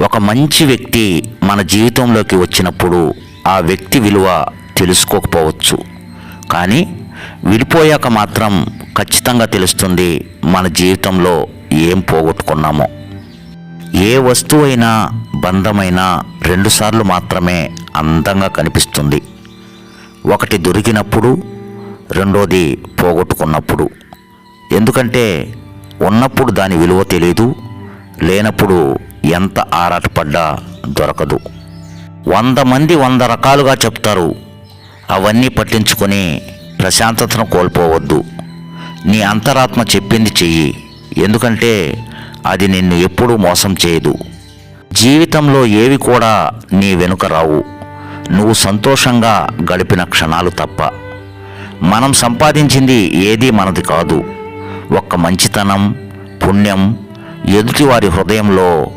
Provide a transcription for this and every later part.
ఒక మంచి వ్యక్తి మన జీవితంలోకి వచ్చినప్పుడు ఆ వ్యక్తి విలువ తెలుసుకోకపోవచ్చు. కానీ విడిపోయాక మాత్రం ఖచ్చితంగా తెలుస్తుంది మన జీవితంలో ఏం పోగొట్టుకున్నామో. ఏ వస్తువైనా బంధమైనా రెండుసార్లు మాత్రమే అందంగా కనిపిస్తుంది. ఒకటి దొరికినప్పుడు రెండోది పోగొట్టుకున్నప్పుడు. ఎందుకంటే ఉన్నప్పుడు దాని విలువ తెలియదు లేనప్పుడు ఎంత ఆరాటపడ్డా దొరకదు. వంద మంది వంద రకాలుగా చెప్తారు. అవన్నీ పట్టించుకొని ప్రశాంతతను కోల్పోవద్దు. నీ అంతరాత్మ చెప్పింది చెయ్యి. ఎందుకంటే అది నిన్ను ఎప్పుడూ మోసం చేయదు. జీవితంలో ఏవి కూడా నీ వెనుక రావు. నువ్వు సంతోషంగా గడిపిన క్షణాలు తప్ప. మనం సంపాదించింది ఏదీ మనది కాదు. ఒక్క మంచితనం పుణ్యం ఎదుటివారి హృదయంలో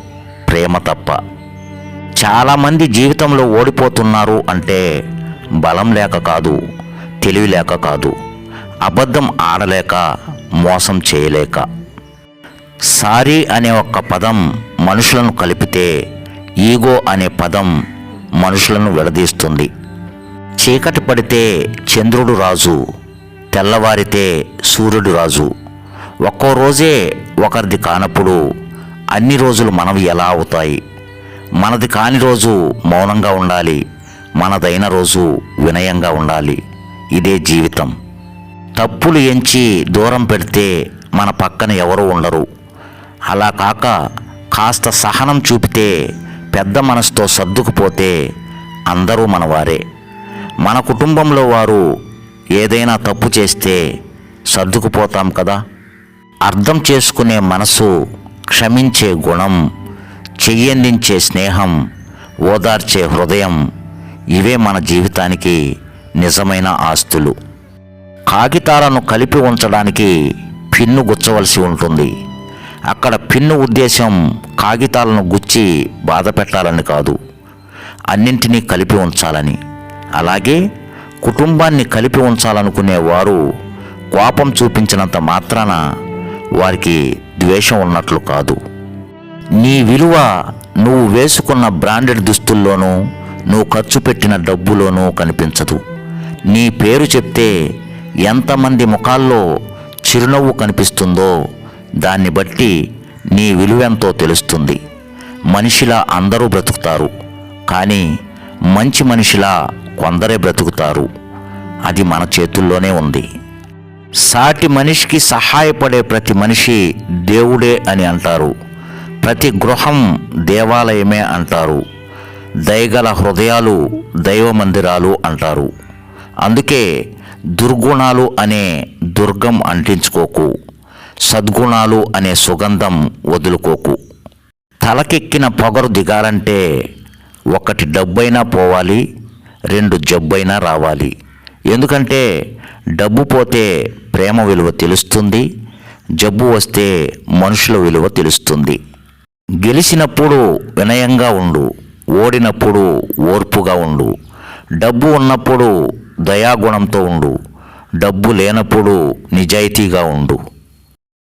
ప్రేమ తప్ప. చాలామంది జీవితంలో ఓడిపోతున్నారు అంటే బలం లేక కాదు తెలివి లేక కాదు అబద్ధం ఆడలేక మోసం చేయలేక. సారీ అనే ఒక్క పదం మనుషులను కలిపితే ఈగో అనే పదం మనుషులను విడదీస్తుంది. చీకటి పడితే చంద్రుడు రాజు తెల్లవారితే సూర్యుడు రాజు. ఒక్కో రోజే ఒకరిది కానప్పుడు అన్ని రోజులు మనవి ఎలా అవుతాయి? మనది కాని రోజు మౌనంగా ఉండాలి. మనదైన రోజు వినయంగా ఉండాలి. ఇదే జీవితం. తప్పులు ఎంచి దూరం పెడితే మన పక్కన ఎవరు ఉండరు. అలా కాక కాస్త సహనం చూపితే పెద్ద మనసుతో సర్దుకుపోతే అందరూ మనవారే. మన కుటుంబంలో వారు ఏదైనా తప్పు చేస్తే సర్దుకుపోతాం కదా? అర్థం చేసుకునే మనసు క్షమించే గుణం చెయ్యందించే స్నేహం ఓదార్చే హృదయం ఇవే మన జీవితానికి నిజమైన ఆస్తులు. కాగితాలను కలిపి ఉంచడానికి పిన్ను గుచ్చవలసి ఉంటుంది. అక్కడ పిన్ను ఉద్దేశం కాగితాలను గుచ్చి బాధ పెట్టాలని కాదు. అన్నింటినీ కలిపి ఉంచాలని. అలాగే కుటుంబాన్ని కలిపి ఉంచాలనుకునే వారు కోపం చూపించినంత మాత్రాన వారికి ద్వేషం ఉన్నట్లు కాదు. నీ విలువ నువ్వు వేసుకున్న బ్రాండెడ్ దుస్తుల్లోనూ నువ్వు ఖర్చు పెట్టిన డబ్బులోనూ కనిపించదు. నీ పేరు చెప్తే ఎంతమంది ముఖాల్లో చిరునవ్వు కనిపిస్తుందో దాన్ని బట్టి నీ విలువెంతో తెలుస్తుంది. మనిషిలా అందరూ బ్రతుకుతారు కానీ మంచి మనిషిలా కొందరే బ్రతుకుతారు. అది మన చేతుల్లోనే ఉంది. సాటి మనిషికి సహాయపడే ప్రతి మనిషి దేవుడే అని అంటారు. ప్రతి గృహం దేవాలయమే అంటారు. దయగల హృదయాలు దైవ మందిరాలు అంటారు. అందుకే దుర్గుణాలు అనే దుర్గం అంటించుకోకు. సద్గుణాలు అనే సుగంధం వదులుకోకు. తలకెక్కిన పొగరు దిగాలంటే ఒకటి డబ్బైనా పోవాలి రెండు జబ్బైనా రావాలి. ఎందుకంటే డబ్బు పోతే ప్రేమ విలువ తెలుస్తుంది జబ్బు వస్తే మనుషుల విలువ తెలుస్తుంది. గెలిచినప్పుడు వినయంగా ఉండు ఓడినప్పుడు ఓర్పుగా ఉండు. డబ్బు ఉన్నప్పుడు దయాగుణంతో ఉండు డబ్బు లేనప్పుడు నిజాయితీగా ఉండు.